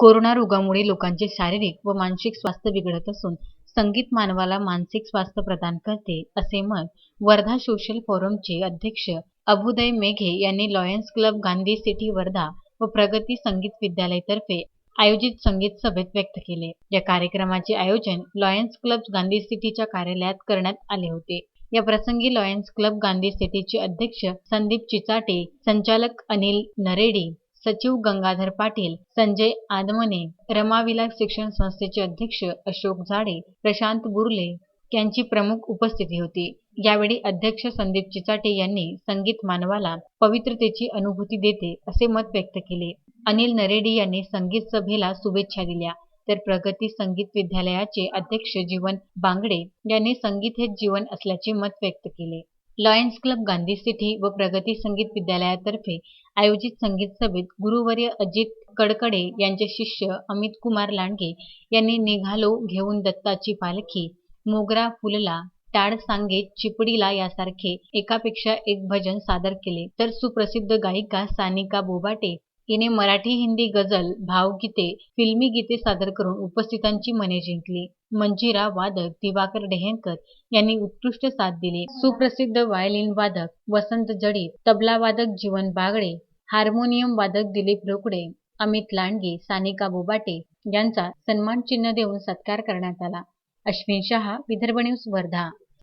Corona रोगामुळे लोकांचे शारीरिक व मानसिक स्वास्थ्य बिघडत असून संगीत मानवाला मानसिक स्वास्थ्य प्रदान करते असे मत वर्धा सोशल फोरमचे अध्यक्ष अभुदय मेघे यांनी lions club Gandhi city Wardha व प्रगती संगीत विद्यालयातर्फे आयोजित संगीत सभेत व्यक्त केले. या कार्यक्रमाचे आयोजन लॉयन्स क्लब गांधी सिटीच्या कार्यालयात करण्यात आले होते. या प्रसंगी लॉयन्स क्लब गांधी सिटीचे अध्यक्ष संदीप चिचाटे संचालक अनिल नरेडी सचिव गंगाधर पाटील संजय आदमने रमाविलास शिक्षण संस्थेचे अध्यक्ष अशोक झाडे प्रशांत बुर्ले यांची प्रमुख उपस्थिती होती. यावेळी अध्यक्ष संदीप चिचाटे यांनी संगीत मानवाला पवित्रतेची अनुभूती देते असे मत व्यक्त केले. अनिल नरेडी यांनी संगीत सभेला शुभेच्छा दिल्या. तर प्रगती संगीत विद्यालयाचे अध्यक्ष जीवन बांगडे यांनी संगीत हे जीवन असल्याचे मत व्यक्त केले. लॉयन्स क्लब गांधी सिटी व प्रगती संगीत विद्यालयातर्फे आयोजित संगीत सभेत गुरुवर्य अजित कडकडे यांचे शिष्य अमित कुमार लांडगे यांनी निघालो घेऊन दत्ताची पालखी मोगरा फुलला टाळ सांगे चिपडीला यासारखे एकापेक्षा एक भजन सादर केले. तर सुप्रसिद्ध गायिका सानिका बोबाटे हिने मराठी हिंदी गझल भावगीते फिल्मी गीते सादर करून उपस्थितांची मने जिंकली. मंजिरा वादक दिवाकर डेहनकर यांनी उत्कृष्ट साथ दिली. सुप्रसिद्ध व्हायोलिन वादक वसंत जडीत तबला वादक जीवन बागडे हार्मोनियम वादक दिलीप रोकडे अमित लांडगे सानिका बोबाटे यांचा सन्मान चिन्ह देऊन सत्कार करण्यात आला. अश्विन शहा विदर्भ न्यूज वर्धा.